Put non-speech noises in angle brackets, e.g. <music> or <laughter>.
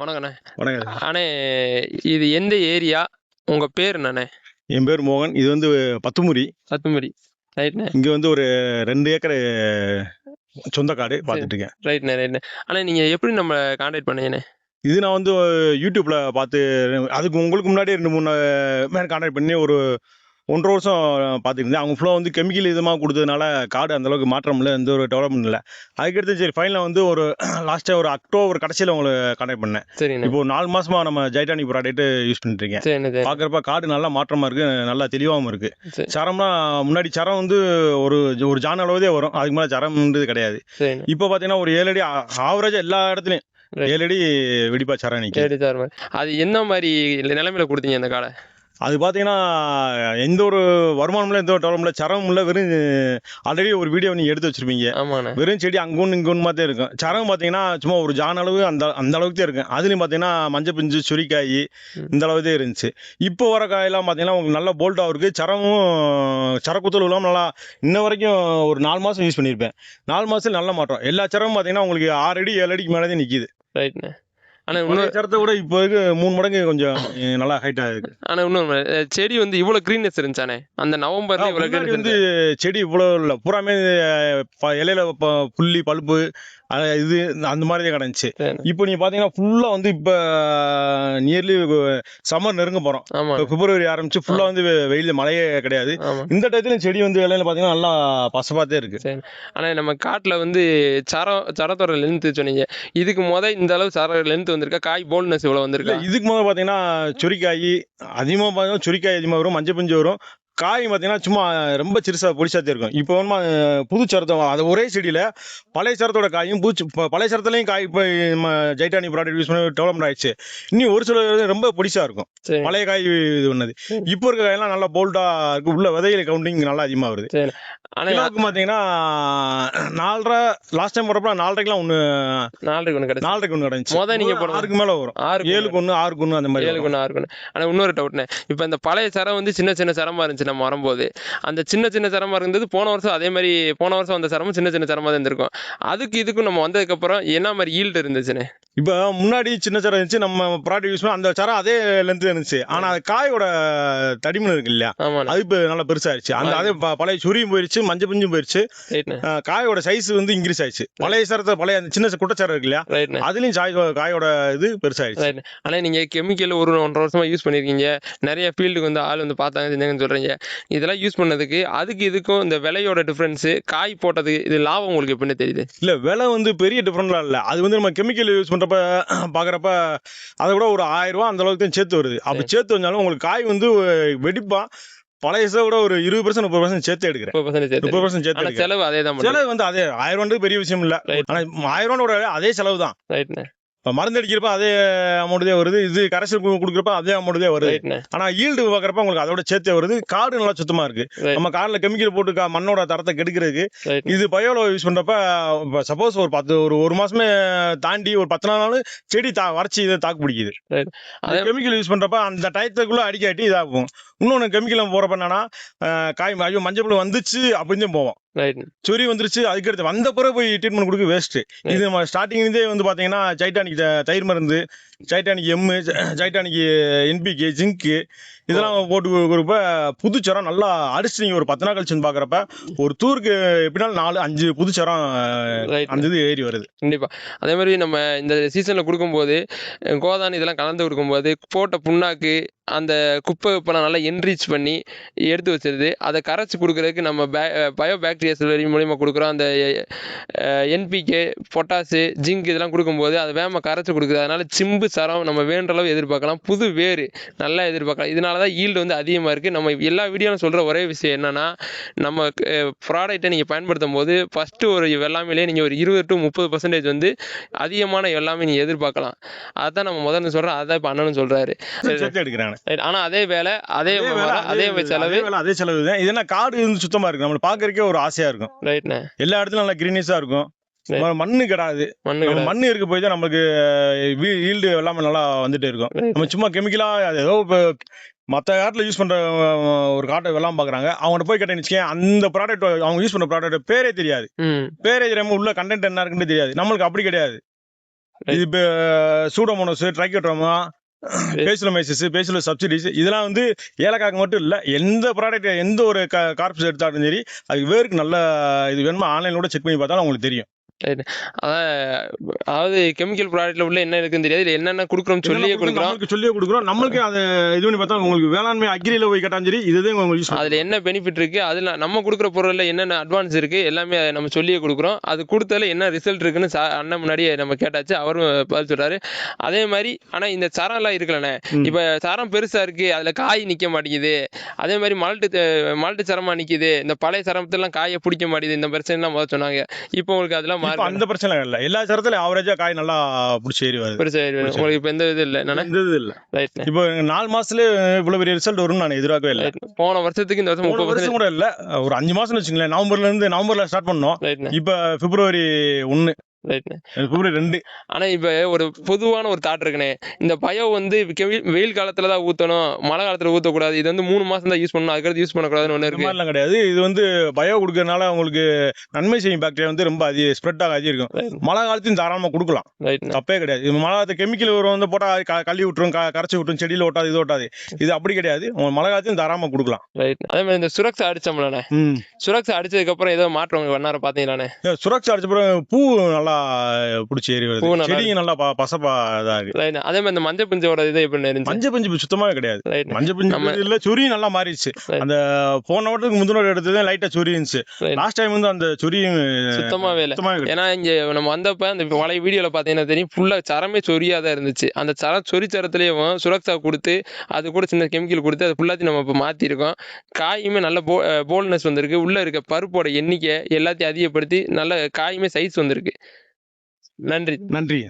வணக்கண்ணே. வணக்கம். அண்ணே இது எந்த ஏரியா? உங்க பேர் என்னண்ணே? என் பேர் மோகன். இது வந்து பத்துமுறி சத்துமடி ரைட்ண்ணே. இங்க வந்து ஒரு ரெண்டு ஏக்கர் சொந்த காடு பார்த்துட்டு இருக்கேன் ரைட்ண்ணே ரைட்ண்ணே. அண்ணே நீங்க எப்படி நம்ம கான்டாக்ட் பண்ணீங்கண்ணே? இது நான் வந்து யூடியூப்ல பார்த்து அதுக்கு உங்களுக்கு முன்னாடி ரெண்டு மூணு பேர் கான்டாக்ட் பண்ணி ஒரு ஒன்றரை வருஷம் பார்த்துருந்தேன் அவங்க ஃபுல்லாக வந்து கெமிக்கல் இதமாக கொடுத்ததுனால காடு அந்த அளவுக்கு மாற்றம் இல்லை எந்த ஒரு டெவலப்மெண்ட் இல்லை. அதுக்கடுத்து சரி ஃபைனலாக வந்து ஒரு <clears throat> லாஸ்ட்டாக ஒரு அக்டோபர் கடைசியில் உங்களை கான்டாக்ட் பண்ணேன். சரிண்ணே இப்போ ஒரு நாலு மாசமா நம்ம ஜைட்டானிக் ப்ராடக்ட் யூஸ் பண்ணிட்டு இருக்கேன். சரிண்ணே சரி பார்க்குறப்ப காடு நல்லா மாற்றமா இருக்கு நல்லா தெளிவாகவும் இருக்கு. சரி. சரம்னா முன்னாடி சரம் வந்து ஒரு ஒரு ஜான் அளவுதே வரும். அதுக்கு மேலே சரம்ன்றது கிடையாது. இப்போ பார்த்தீங்கன்னா ஒரு ஏழு அடி ஆவரேஜ் எல்லா இடத்துலையும். ஏழு அடி வெடிப்பா சரம் நிற்கும் சரி சார் அது என்ன மாதிரி நிலைமையில கொடுத்தீங்க அந்த காடை? அது பார்த்தீங்கன்னா எந்த ஒரு வருமானம்ல எந்த ஒரு டெவலப்ல சரம் இல்லை வெறும் ஆல்ரெடி ஒரு வீடியோ நீங்கள் எடுத்து வச்சிருப்பீங்க. ஆமாண்ணே. வெறும் செடி அங்கே ஒன்று இங்கே ஒன்று மாதிரி இருக்கும். சரம் பார்த்தீங்கன்னா சும்மா ஒரு ஜான் அளவு அந்த அந்த அளவுக்கு தான் இருக்கும். அதுலேயும் பார்த்தீங்கன்னா மஞ்சள் பிஞ்சு சுரிக்காய். இந்த அளவு தான் இருந்துச்சு. இப்போ வர காயெல்லாம் பார்த்தீங்கன்னா உங்களுக்கு நல்ல போல்ட்டாக இருக்குது சரமும் சரக்குத்தல் இல்லாமல் நல்லா இன்ன வரைக்கும் ஒரு நாலு மாதம் யூஸ் பண்ணியிருப்பேன் நாலு மாதத்துல நல்ல மாற்றம். எல்லா சரமும் பார்த்தீங்கன்னா உங்களுக்கு ஆறு அடி ஏழு அடிக்கு மேலே தான் நிற்கிது ரைட்ண்ணே அண்ணா இன்னொரு சரத்தை விட இப்போ இருக்கு மூணு மடங்கு கொஞ்சம் <laughs> நல்லா ஹைட்டாக இருக்கு. அண்ணா இன்னொரு செடி வந்து இவ்வளவு கிரீன்னஸ் இருந்துச்சானே? அந்த நவம்பர்ல இவ்வளவு கிரீன்னஸ் வந்து செடி இவ்வளோ இல்லை. பூராமே இலையில புள்ளி பழுப்பு இது அந்த மாதிரி தான் கிடந்துச்சு இப்போ நீங்க பாத்தீங்கன்னா ஃபுல்லா வந்து இப்போ நியர்லி சம்மர் நெருங்க இப்போ பிப்ரவரி ஆரம்பிச்சு ஃபுல்லா வந்து வெ- வெயில்ல மழையே கிடையாது. இந்த டயத்துல செடி வந்து இலையில பாத்தீங்கன்னா நல்லா பசப்பாத்தே இருக்கு. சரி. ஆனா நம்ம காட்டுல வந்து சரம் சரத்தோட லென்த் சொன்னீங்க. இதுக்கு முத இந்த அளவு சர லென்த் வந்திருக்கா? காய் போல்ட்னஸ் இவ்வளவு இல்ல வந்திருக்கா இதுக்கு முதல்ல பாத்தீங்கன்னா சுரிக்காய் அதிகமா பார்த்தீங்கன்னா சுரிக்காய் அதிகமா வரும் மஞ்சள் பஞ்சு வரும். காய் பார்த்தீங்கன்னா சும்மா ரொம்ப சிறுசா பொடிசாத்தே இருக்கும். இப்போ அஹ், புது சரத்தம் அது ஒரே செடியில பழைய சரத்தோட காயும் பூச்சி பழைய சரத்துலையும் காய் இப்போ நம்ம ஜைட்டானி ப்ராடக்ட் யூஸ் பண்ணி டெவலப்மெண்ட் ஆயிடுச்சு. இன்னும் ஒரு சில ரொம்ப பொடிசா இருக்கும். பழைய காய் இது பண்ணது. இப்போ இருக்க காயெல்லாம் நல்லா போல்டா இருக்கு. உள்ள விதையில கவுண்டிங் நல்லா அதிகமா வருது. கிலோவுக்கு பார்த்தீங்கன்னா நாலரை லாஸ்ட் டைம் போறப்ப நாலரைக்கெல்லாம் ஒன்று நாலரைக்கு ஒண்ணு கிடைச்சு. நாலரைக்கு ஒன்று கிடந்துச்சு முத நீங்க போடுறது ஆறுக்கு மேல வரும். ஆறு ஏழுக்கு ஒன்று ஆறுக்கு ஒன்று அந்த மாதிரி ஏழு வரும். ஒன்று ஆறு ஒன்று ஆனால் இன்னொரு டவுட்னே இப்போ இந்த பழைய சரம் வந்து சின்ன சின்ன சரமா இருந்துச்சு நம்ம வரும்போது. அந்த சின்ன சின்ன சரமா இருந்தது போன வருஷம் அதே மாதிரி போன வருஷம் வந்த சரமும் சின்ன சின்ன சரமா தான் இருந்திருக்கும். அதுக்கு இதுக்கும் நம்ம வந்ததுக்கப்புறம் என்ன மாதிரி ஈல்டு இருந்துச்சுன்னு? இப்போ முன்னாடி சின்ன சரம் இருந்துச்சு நம்ம ப்ராடக்ட் யூஸ் பண்ண அந்த சரம் அதே லென்த் இருந்துச்சு. ஆனா அது காயோட தடிமன் இருக்கு இல்லையா? அது இப்போ நல்லா பெருசாயிருச்சு. அந்த அதே பழைய சுரியும் போயிருச்சு மஞ்சள் பிஞ்சும் போயிருச்சு. காயோட சைஸ் வந்து இன்க்ரீஸ் ஆயிடுச்சு பழைய சரத்தை பழைய அந்த சின்ன குட்டச்சரம் இருக்கு இல்லையா? அதுலயும் சாய் காயோட இது பெருசாயிருச்சு. ரைட் ஆனால் நீங்கள் கெமிக்கல் ஒரு ஒன்றரை வருஷமா யூஸ் பண்ணியிருக்கீங்க நிறைய ஃபீல்டுக்கு வந்து ஆள் வந்து பார்த்தாங்க செஞ்சாங்கன்னு சொல்கிறீங்க இதெல்லாம் யூஸ் பண்ணதுக்கு அதுக்கு இதுக்கும் இந்த விலையோட டிஃப்ரென்ஸு காய் போட்டதுக்கு இது லாபம் உங்களுக்கு எப்படின்னு தெரியுது? இல்ல விலை வந்து பெரிய டிஃபரெண்ட்லாம் இல்ல. அது வந்து நம்ம கெமிக்கல் யூஸ் பண்றப்ப பாக்குறப்ப அதை விட ஒரு ஆயிரம் ரூபாய் அந்த அளவுக்கு தான் சேர்த்து வருது. அப்படி சேர்த்து வந்தாலும் உங்களுக்கு காய் வந்து வெடிப்பா பழையசை விட ஒரு இருபது பர்சன்ட் முப்பது பர்சன்ட் சேர்த்து எடுக்கிறேன். முப்பது பர்சன்ட் சேர்த்து செலவு அதே தான் செலவு வந்து அதே ஆயிரம் ரூபாய் பெரிய விஷயம் இல்ல. ஆனா ஆயிரம் ரூபாயோட அதே செலவு தான். இப்ப மருந்து அடிக்கிறப்ப அதே அமௌண்ட் தான் வருது. இது கரைசல் கொடுக்குறப்ப அதே அமௌண்ட் தான் வருது. ரைட்ண்ணே ஆனா ஈல்டு பாக்குறப்ப உங்களுக்கு அதோட சேர்த்தே வருது. காடு நல்லா சுத்தமா இருக்கு. நம்ம கார்ல கெமிக்கல் போட்டு மண்ணோட தரத்தை கெடுக்கிறதுக்கு இது பயோல யூஸ் பண்றப்ப சப்போஸ் ஒரு பத்து ஒரு ஒரு மாசமே தாண்டி ஒரு பத்து நாள் செடி தா வறட்சி இதை தாக்கு பிடிக்குது. அதே- கெமிக்கல் யூஸ் பண்றப்ப அந்த டயத்துக்குள்ள அடிக்காட்டி இதாகும். இன்னொன்னு கெமிக்கல் போறப்ப என்னன்னா காய் ஐயோ மஞ்சள் வந்துச்சு அப்படின்னு போவோம். சொறி வந்துருச்சு அதுக்கடுத்து வந்த பிறகு போய் ட்ரீட்மெண்ட் கொடுக்க வேஸ்ட் இது நம்ம ஸ்டார்டிங்லேருந்தே வந்து பாத்தீங்கன்னா ஜைட்டானிக் தயிர் மருந்து Zytonic M Zytonic NPK zinc இதெல்லாம் போட்டு கொடுக்குறப்ப புதுச்சரம் நல்லா அடிச்சு நீங்க ஒரு பத்து நாள் கழிச்சு வந்து பாக்குறப்ப ஒரு தூருக்கு எப்படினாலும் நாலு அஞ்சு புதுச்சரம். அந்த இது ஏறி வருது. கண்டிப்பா. அதே மாதிரி நம்ம இந்த சீசன்ல கொடுக்கும்போது கோதான் இதெல்லாம் கலந்து கொடுக்கும்போது போட்ட புண்ணாக்கு அந்த குப்பை உப்பெல்லாம் நல்லா என்ரீச் பண்ணி எடுத்து வச்சிருது. அதை கரைச்சி கொடுக்கறதுக்கு நம்ம பே பயோ பாக்டீரியாஸ் மூலியமா கொடுக்குறோம். அந்த என்பிகே பொட்டாசு ஜிங்க் இதெல்லாம் கொடுக்கும்போது அதை வேம கரைச்சி கொடுக்குது. அதனால சிம்பு சரம் நம்ம வேண்ட அளவு எதிர்பார்க்கலாம். புது வேறு நல்லா எதிர்பார்க்கலாம். இதனால தான் ஈல்டு வந்து அதிகமாக இருக்குது நம்ம எல்லா வீடியோவும் சொல்கிற ஒரே விஷயம் என்னன்னா நம்ம ப்ராடக்ட்டை நீங்கள் பயன்படுத்தும் போது ஃபஸ்ட்டு ஒரு வெள்ளாமையிலே நீங்கள் ஒரு இருபது டு முப்பது பர்சன்டேஜ் வந்து அதிகமான எல்லாமே நீங்கள் எதிர்பார்க்கலாம். அதான் நம்ம முதல்ல சொல்கிறோம் அதான் இப்போ அண்ணனும் சொல்கிறாரு ஆனால் அதே வேலை அதே அதே செலவு. அதே செலவு தான். இது என்ன காடு வந்து சுத்தமா இருக்கு. நம்மள பாக்குறதுக்கே ஒரு ஆசையா இருக்கும். ரைட்ண்ணே எல்லா இடத்துலயும் நல்லா கிரீனிஸா இருக்கும். மண்ணு கிடாது. மண்ணு. மண்ணு இருக்க போய் தான் நமக்கு ஈல்டு எல்லாமே நல்லா வந்துட்டே இருக்கும். நம்ம சும்மா கெமிக்கலா அது ஏதோ இப்போ மற்ற காட்டில் யூஸ் பண்ற அஹ், ஒரு காட்டை வெள்ளாம பாக்குறாங்க. அவங்கள்ட்ட போய் கேட்டேன்னு அந்த ப்ராடக்ட் அவங்க யூஸ் பண்ற ப்ராடக்ட் பேரே தெரியாது. பேரே தெரியாம உள்ள கண்டென்ட் என்ன இருக்குன்னு தெரியாது. நம்மளுக்கு அப்படி கிடையாது. இது இப்போ சூடோமோனோஸ் ட்ரைக்கோட்ரோமா பேசுலமைசிஸ் பேசுல சப்சிடிஸ் இதெல்லாம் வந்து ஏலக்காய்க்கு மட்டும் இல்லை எந்த ப்ராடக்ட் எந்த ஒரு கார்ப்ஸ் எடுத்தாலும் சரி அதுக்கு வேருக்கு நல்ல இது வேணுமா ஆன்லைனில் கூட செக் பண்ணி பார்த்தாலும் உங்களுக்கு தெரியும். அதான் அதாவது கெமிக்கல் ப்ராடக்ட்ல உள்ள என்ன இருக்குன்னு தெரியாது. என்னென்ன கொடுக்குறோம் சொல்லியே கொடுக்குறோம் சொல்லியே கொடுக்குறோம். நம்மளுக்கு அதை இது பண்ணி பார்த்தா உங்களுக்கு வேளாண்மை அக்ரியில் போய் கேட்டாலும் சரி இதுதான் உங்களுக்கு யூஸ் அதுல என்ன பெனிஃபிட் இருக்கு? அதுல நம்ம கொடுக்குற பொருள்ல என்னென்ன அட்வான்ஸ் இருக்கு? எல்லாமே நம்ம சொல்லியே கொடுக்குறோம். அது கொடுத்ததுல என்ன ரிசல்ட் இருக்குன்னு சா- அண்ணன் முன்னாடியே நம்ம கேட்டாச்சு. அவரும் பதில் சொல்றாரு. அதே மாதிரி ஆனா இந்த சரம் எல்லாம் இருக்கலண்ணே. இப்ப சரம் பெருசா இருக்கு. அதுல காய் நிக்க மாட்டேங்குது. அதே மாதிரி மால்ட்டு மால்ட்டு சரமா நிக்குது. இந்த பழைய சரமத்தெல்லாம் காயை பிடிக்க மாட்டேங்குது. இந்த பிரச்சனை எல்லாம் முதல்ல சொன்னாங்க. இப்போ உங்களுக்கு அதெல்லாம் இப்போ அந்த பிரச்சனை இல்லை. எல்லா சரத்துலையும் ஆவரேஜா காய் நல்லா பிடிச்சி ஏறி வருது உங்களுக்கு இப்ப எந்த இது இல்லை? இந்த இது இல்லை. இப்போ நாலு மாசத்துல இவ்வளவு பெரிய ரிசல்ட் வரும்னு நான் எதிர்பார்க்கவே இல்லை. போன வருஷத்துக்கு இந்த வருஷம் முப்பது வருஷம் கூட இல்ல. ஒரு அஞ்சு மாசம்னு வச்சுங்களேன். நவம்பர்ல இருந்து நவம்பர்ல ஸ்டார்ட் பண்ணோம். இப்ப பிப்ரவரி பிப்ரவரி ரெண்டு. ஆனா இப்ப ஒரு பொதுவான ஒரு தாட் இருக்குண்ணே. இந்த பயம் வந்து வெயில் காலத்துல தான் ஊத்தணும். மழை காலத்துல ஊத்தக்கூடாது. இது வந்து மூணு மாசம் தான் யூஸ் பண்ணணும். அதுக்கடுத்து யூஸ் பண்ணக்கூடாதுன்னு இந்த இருக்கு. கிடையாது. இது வந்து பயோ கொடுக்கறதுனால உங்களுக்கு நன்மை செய்யும் பாக்டீரியா வந்து ரொம்ப அதிக ஸ்ப்ரெட் ஆக அதிகம் இருக்கும் மழை காலத்தையும் தாராளமா கொடுக்கலாம். தப்பே கிடையாது. இது மழை காலத்து கெமிக்கல் உரம் வந்து போட்டா அது க- கள்ளி விட்டுரும் கரைச்சி விட்டுரும் செடியில ஓட்டாது இது ஓட்டாது இது அப்படி கிடையாது. உங்க மழை காலத்தையும் தாராளமா கொடுக்கலாம். ரைட் அதே மாதிரி இந்த சுரக்ஸா அடிச்சோம்லண்ணே. ம். சுரக்ஸா அடிச்சதுக்கு அப்புறம் ஏதோ மாற்றம் வண்ணார பாத்தீங்களாண்ணே சுரக்ஷா அடிச்ச பிறகு பூ நல்லா பிடிச்சி ஏறி வருது. நல்லா செடியும் நல்லா பசப்பா இதா இருக்கு. அதே மாதிரி இந்த மஞ்சள் பிஞ்சோட இது எப்படி இருந்துச்சு மஞ்சள் பஞ்சு சுத்தமாவே கிடையாது. மஞ்சள் பஞ்சு இல்ல சொரியும் நல்லா மாறிடுச்சு. அந்த போன வட்டத்துக்கு முந்தின எடுத்தது லைட்டா சொறி இருந்துச்சு. லாஸ்ட் டைம் வந்து அந்த சொரியும் சுத்தமாவே இல்ல. ஏன்னா இங்க நம்ம வந்தப்ப அந்த பழைய வீடியோல பாத்தீங்கன்னா தெரியும் ஃபுல்லா சரமே சொரியா தான் இருந்துச்சு. அந்த சரம் சொறி சரத்துலயும் சுரக்ஷா கொடுத்து அது கூட சின்ன கெமிக்கல் கொடுத்து அது ஃபுல்லாத்தையும் நம்ம இப்போ மாத்திருக்கோம். காயுமே நல்ல போ போல்னஸ் வந்திருக்கு. உள்ள இருக்க பருப்போட எண்ணிக்கை எல்லாத்தையும் அதிகப்படுத்தி நல்ல காயுமே சைஸ் வந்திருக்கு. நன்றி. நன்றி.